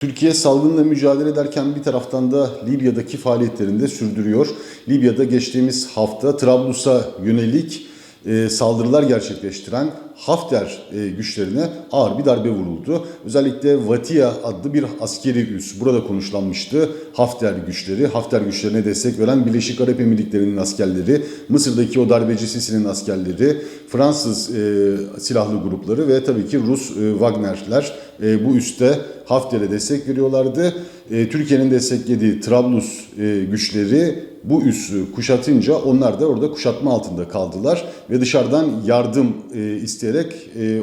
Türkiye salgınla mücadele ederken bir taraftan da Libya'daki faaliyetlerini de sürdürüyor. Libya'da geçtiğimiz hafta Trablus'a yönelik e, saldırılar gerçekleştiren Hafter e, güçlerine ağır bir darbe vuruldu. Özellikle Vatia adlı bir askeri üs burada konuşlanmıştı. Hafter güçleri, Hafter güçlerine destek veren Birleşik Arap Emirlikleri'nin askerleri, Mısır'daki o darbeci Sisi'nin askerleri, Fransız e, silahlı grupları ve tabii ki Rus e, Wagner'ler e, bu üste Hafter'e destek veriyorlardı. E, Türkiye'nin desteklediği Trablus e, güçleri bu üssü kuşatınca onlar da orada kuşatma altında kaldılar ve dışarıdan yardım e, isteyerek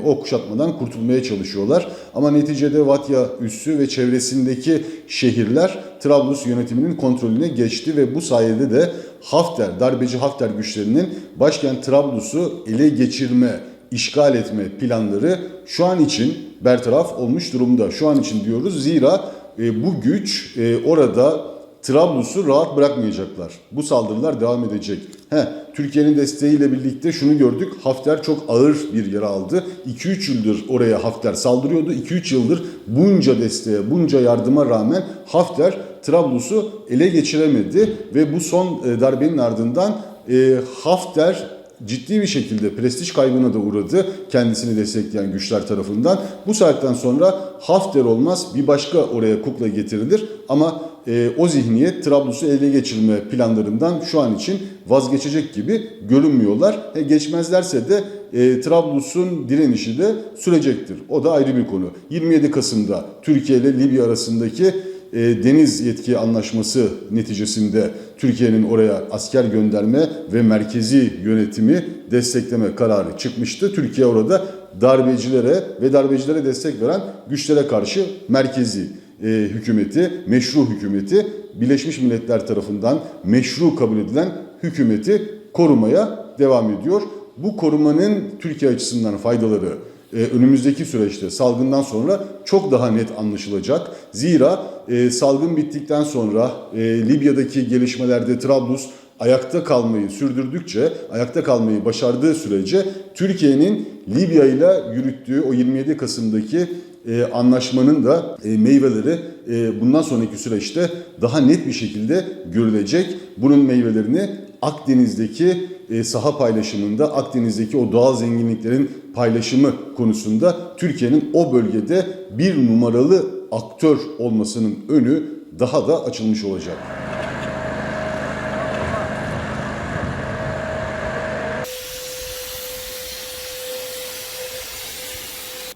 o kuşatmadan kurtulmaya çalışıyorlar. Ama neticede Vatya üssü ve çevresindeki şehirler Trablus yönetiminin kontrolüne geçti ve bu sayede de Hafter, darbeci Hafter güçlerinin başkent Trablus'u ele geçirme, işgal etme planları şu an için bertaraf olmuş durumda. Şu an için diyoruz zira e, bu güç e, orada Trablus'u rahat bırakmayacaklar. Bu saldırılar devam edecek. He, Türkiye'nin desteğiyle birlikte şunu gördük. Hafter çok ağır bir yara aldı. 2-3 yıldır oraya Hafter saldırıyordu. 2-3 yıldır bunca desteğe, bunca yardıma rağmen Hafter Trablus'u ele geçiremedi ve bu son e, darbenin ardından Hafter ciddi bir şekilde prestij kaybına da uğradı kendisini destekleyen güçler tarafından. Bu saatten sonra Hafter olmaz bir başka oraya kukla getirilir ama e, o zihniyet Trablus'u ele geçirme planlarından şu an için vazgeçecek gibi görünmüyorlar. E, geçmezlerse de e, Trablus'un direnişi de sürecektir. O da ayrı bir konu. 27 Kasım'da Türkiye ile Libya arasındaki e, deniz yetki anlaşması neticesinde Türkiye'nin oraya asker gönderme ve merkezi yönetimi destekleme kararı çıkmıştı. Türkiye orada darbecilere ve darbecilere destek veren güçlere karşı merkezi e, hükümeti, meşru hükümeti Birleşmiş Milletler tarafından meşru kabul edilen hükümeti korumaya devam ediyor. Bu korumanın Türkiye açısından faydaları e, önümüzdeki süreçte salgından sonra çok daha net anlaşılacak. Zira e, salgın bittikten sonra e, Libya'daki gelişmelerde Trablus ayakta kalmayı sürdürdükçe, ayakta kalmayı başardığı sürece Türkiye'nin Libya ile yürüttüğü o 27 Kasım'daki e, anlaşmanın da meyveleri bundan sonraki süreçte daha net bir şekilde görülecek. Bunun meyvelerini Akdeniz'deki e, saha paylaşımında, Akdeniz'deki o doğal zenginliklerin paylaşımı konusunda Türkiye'nin o bölgede bir numaralı aktör olmasının önü daha da açılmış olacak.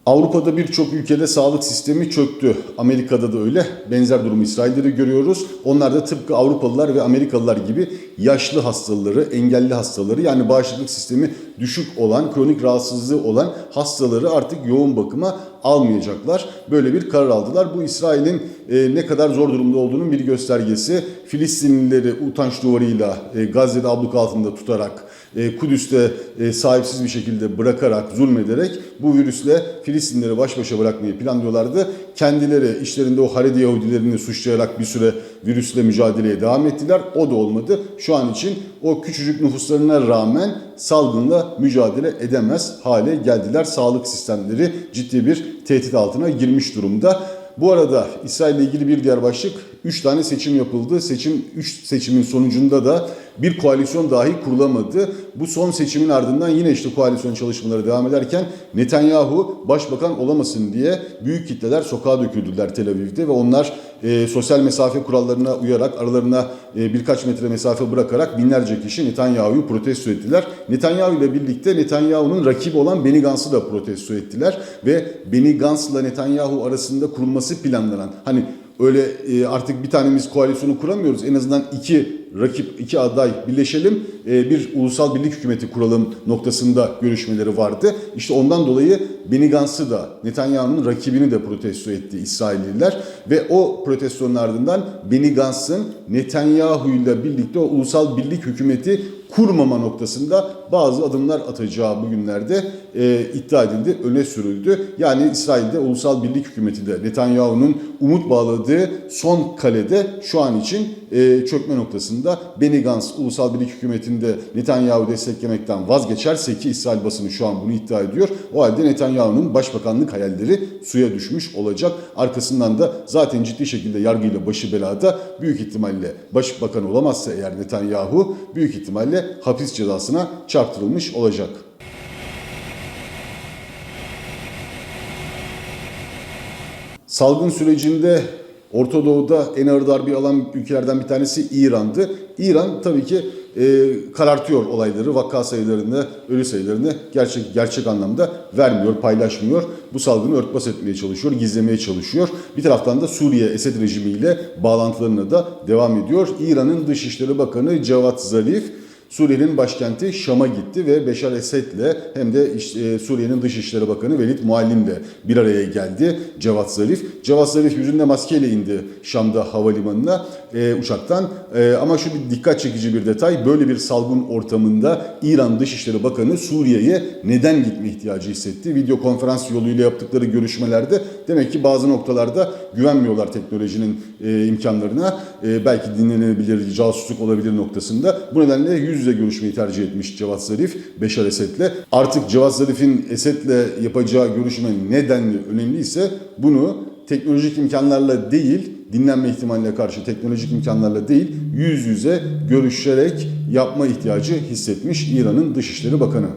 Avrupa'da birçok ülkede sağlık sistemi çöktü. Amerika'da da öyle. Benzer durumu İsrail'de de görüyoruz. Onlar da tıpkı Avrupalılar ve Amerikalılar gibi yaşlı hastaları, engelli hastaları yani bağışıklık sistemi düşük olan, kronik rahatsızlığı olan hastaları artık yoğun bakıma almayacaklar. Böyle bir karar aldılar. Bu İsrail'in e, ne kadar zor durumda olduğunun bir göstergesi. Filistinlileri utanç duvarıyla e, Gazze'de abluk altında tutarak, Kudüs'te e, sahipsiz bir şekilde bırakarak, zulmederek bu virüsle Filistinleri baş başa bırakmayı planlıyorlardı. Kendileri işlerinde o Haredi Yahudilerini suçlayarak bir süre virüsle mücadeleye devam ettiler. O da olmadı. Şu an için o küçücük nüfuslarına rağmen salgınla mücadele edemez hale geldiler. Sağlık sistemleri ciddi bir tehdit altına girmiş durumda. Bu arada İsrail ile ilgili bir diğer başlık 3 tane seçim yapıldı. Seçim 3 seçimin sonucunda da bir koalisyon dahi kurulamadı. Bu son seçimin ardından yine işte koalisyon çalışmaları devam ederken Netanyahu başbakan olamasın diye büyük kitleler sokağa döküldüler Tel Aviv'de ve onlar e, sosyal mesafe kurallarına uyarak aralarına e, birkaç metre mesafe bırakarak binlerce kişi Netanyahu'yu protesto ettiler. Netanyahu ile birlikte Netanyahu'nun rakibi olan Benny Gantz'ı da protesto ettiler ve Benny Gantz'la Netanyahu arasında kurulması planlanan hani öyle e, artık bir tanemiz koalisyonu kuramıyoruz. En azından iki rakip, iki aday birleşelim, e, bir ulusal birlik hükümeti kuralım noktasında görüşmeleri vardı. İşte ondan dolayı Benny Gantz'ı da Netanyahu'nun rakibini de protesto etti İsrailliler ve o protestonun ardından Benny Gantz'ın Netanyahu ile birlikte o ulusal birlik hükümeti kurmama noktasında bazı adımlar atacağı bugünlerde e, iddia edildi, öne sürüldü. Yani İsrail'de Ulusal Birlik Hükümeti'nde Netanyahu'nun umut bağladığı son kalede şu an için e, çökme noktasında. Benny Gantz Ulusal Birlik Hükümeti'nde Netanyahu desteklemekten vazgeçerse ki İsrail basını şu an bunu iddia ediyor. O halde Netanyahu'nun başbakanlık hayalleri suya düşmüş olacak. Arkasından da zaten ciddi şekilde yargıyla başı belada büyük ihtimalle başbakan olamazsa eğer Netanyahu büyük ihtimalle hapis cezasına çarptırılmış olacak. Salgın sürecinde Orta Doğu'da en ağır darbe alan ülkelerden bir tanesi İran'dı. İran tabii ki e, karartıyor olayları, vaka sayılarını, ölü sayılarını gerçek gerçek anlamda vermiyor, paylaşmıyor. Bu salgını örtbas etmeye çalışıyor, gizlemeye çalışıyor. Bir taraftan da Suriye Esed rejimiyle bağlantılarına da devam ediyor. İran'ın Dışişleri Bakanı Cevat Zarif Suriye'nin başkenti Şam'a gitti ve Beşar Esed'le hem de e, Suriye'nin Dışişleri Bakanı Velid Muallim'le bir araya geldi Cevat Zarif. Cevat Zarif yüzünde maskeyle indi Şam'da havalimanına e, uçaktan. E, ama şu bir dikkat çekici bir detay. Böyle bir salgın ortamında İran Dışişleri Bakanı Suriye'ye neden gitme ihtiyacı hissetti? Video konferans yoluyla yaptıkları görüşmelerde demek ki bazı noktalarda güvenmiyorlar teknolojinin e, imkanlarına. E, belki dinlenebilir, casusluk olabilir noktasında. Bu nedenle yüz yüze görüşmeyi tercih etmiş Cevat Zarif Beşar Esed'le. Artık Cevat Zarif'in Esed'le yapacağı görüşme nedenli önemliyse bunu teknolojik imkanlarla değil, dinlenme ihtimaline karşı teknolojik imkanlarla değil, yüz yüze görüşerek yapma ihtiyacı hissetmiş İran'ın Dışişleri Bakanı.